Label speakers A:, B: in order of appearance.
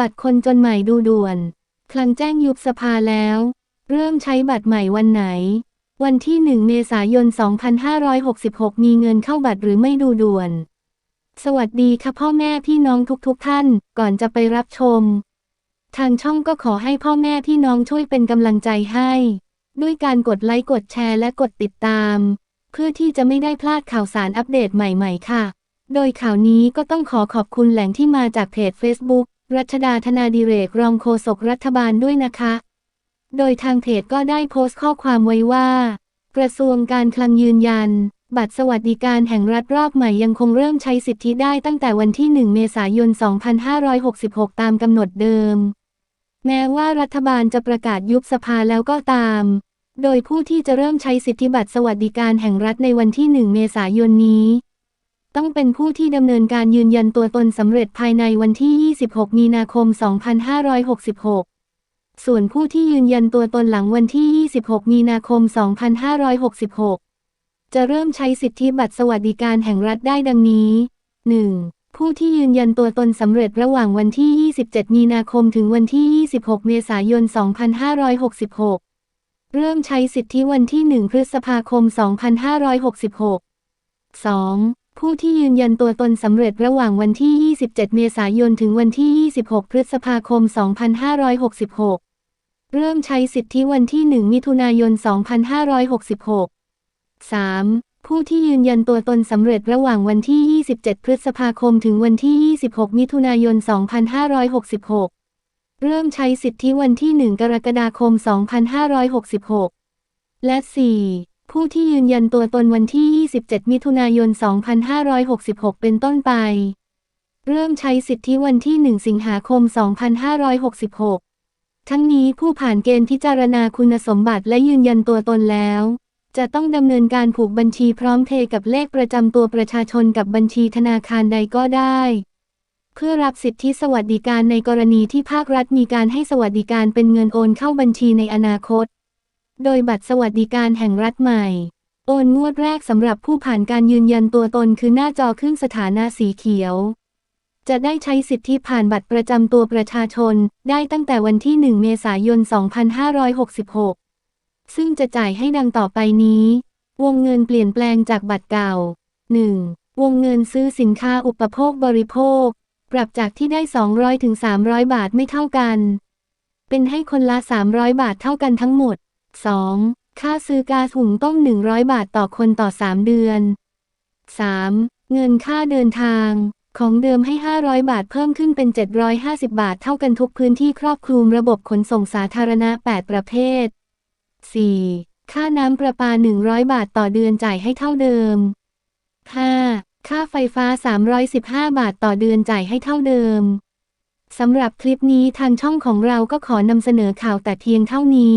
A: บัตรคนจนใหม่ดูด่วน คลังแจ้งยุบสภาแล้ว เริ่มใช้บัตรใหม่วันไหน วันที่ 1 เมษายน 2566 มีเงินเข้าบัตรหรือไม่ดูด่วน สวัสดีค่ะพ่อแม่พี่น้องทุกๆทท่าน ก่อนจะไปรับชม ทางช่องก็ขอให้พ่อแม่พี่น้องช่วยเป็นกำลังใจให้ ด้วยการกดไลค์กดแชร์และกดติดตาม เพื่อที่จะไม่ได้พลาดข่าวสารอัปเดตใหม่ ๆ ค่ะ โดยข่าวนี้ก็ต้องขอขอบคุณแหล่งที่มาจากเพจ Facebook รัชดาธนาดิเรกรองโฆษกรัฐบาลด้วยนะคะ โดยทางเพจก็ได้โพสต์ข้อความไว้ว่า กระทรวงการคลังยืนยัน บัตรสวัสดิการแห่งรัฐรอบใหม่ยังคงเริ่มใช้สิทธิได้ตั้งแต่วันที่ 1 เมษายน 2566 ตามกำหนดเดิม แม้ว่ารัฐบาลจะประกาศยุบสภาแล้วก็ตาม โดยผู้ที่จะเริ่มใช้สิทธิบัตรสวัสดิการแห่งรัฐในวันที่ 1 เมษายนนี้ ต้องเป็นผู้ที่ดำเนินการยืนยันตัวตนสำเร็จภายในวันที่ 26 มีนาคม 2566 ส่วนผู้ที่ยืนยันตัวตนหลังวันที่ 26 มีนาคม 2566 จะเริ่มใช้สิทธิบัตรสวัสดิการแห่งรัฐได้ดังนี้ 1. ผู้ที่ยืนยันตัวตนสำเร็จระหว่างวันที่ 27 มีนาคมถึงวันที่ 26 เมษายน 2566 เริ่มใช้สิทธิวันที่ 1 พฤษภาคม 2566 2. ผู้ที่ยืนยันตัวตนสำเร็จระหว่างวันที่ 27 เมษายน ถึงวันที่ 26 พฤษภาคม 2566 เริ่มใช้สิทธิวันที่ 1 มิถุนายน 2566 3. ผู้ที่ยืนยันตัวตนสำเร็จระหว่างวันที่ 27 พฤษภาคม ถึงวันที่ 26 มิถุนายน 2566 เริ่มใช้สิทธิวันที่ 1 กรกฎาคม 2566 และ 4. ผู้ที่ยืนยันตัวตนวันที่ 27 มิถุนายน 2566 เป็นต้นไป เริ่มใช้สิทธิวันที่ 1 สิงหาคม 2566 ทั้งนี้ผู้ผ่านเกณฑ์พิจารณาคุณสมบัติและยืนยันตัวตนแล้ว จะต้องดำเนินการผูกบัญชีพร้อมเพย์กับเลขประจำตัวประชาชนกับบัญชีธนาคารใดก็ได้เพื่อรับสิทธิสวัสดิการในกรณีที่ภาครัฐมีการให้สวัสดิการเป็นเงินโอนเข้าบัญชีในอนาคต โดยบัตรสวัสดิการแห่งรัฐใหม่ โอนงวดแรกสำหรับผู้ผ่านการยืนยันตัวตนคือหน้าจอขึ้นสถานะสีเขียว จะได้ใช้สิทธิผ่านบัตรประจำตัวประชาชน ได้ตั้งแต่วันที่ 1 เมษายน 2566 ซึ่งจะจ่ายให้ดังต่อไปนี้ วงเงินเปลี่ยนแปลงจากบัตรเก่า 1. วงเงินซื้อสินค้าอุปโภคบริโภค ปรับจากที่ได้ 200-300 บาทไม่เท่ากัน เป็นให้คนละ 300 บาทเท่ากันทั้งหมด 2. ค่าซื้อก๊าซหุงต้ม 100 บาทต่อคนต่อ 3 เดือน 3. เงินค่าเดินทาง ของเดิมให้ 500 บาทเพิ่มขึ้นเป็น 750 บาทเท่ากันทุกพื้นที่ครอบคลุมระบบขนส่งสาธารณะ 8 ประเภท 4. ค่าน้ำประปา 100 บาทต่อเดือนจ่ายให้เท่าเดิม 5. ค่าไฟฟ้า 315 บาทต่อเดือนจ่ายให้เท่าเดิม สำหรับคลิปนี้ทางช่องของเราก็ขอนำเสนอข่าวแต่เพียงเท่านี้